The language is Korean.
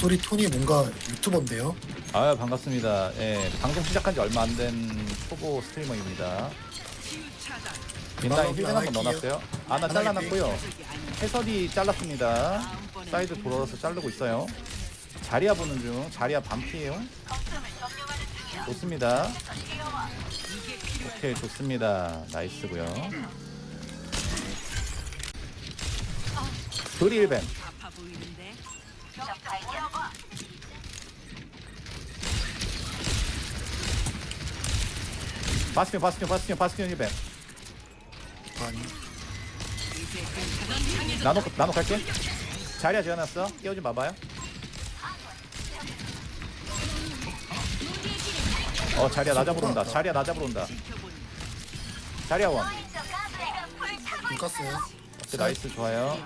목소리 톤이 뭔가 유튜버인데요. 아 반갑습니다. 예, 방송 시작한 지 얼마 안 된 초보 스트리머입니다. 민나인 힐den 한번 넣어놨어요. 아나 잘라놨고요. 해설이 잘랐습니다. 사이드 돌아서 자르고 있어요. 자리야 보는 중. 자리야 반피에요. 좋습니다. 오케이 좋습니다. 나이스고요. 드릴벤. 바스티온 바스티온 바스티온 1벤. 아니, 나노 나노 갈게. 자리야 지어놨어. 깨우지 마봐요. 어 자리야 나 잡으러 온다. 자리야 나 잡으러 온다. 자리야 원. 돈 깠어요. 오케이, 나이스 좋아요.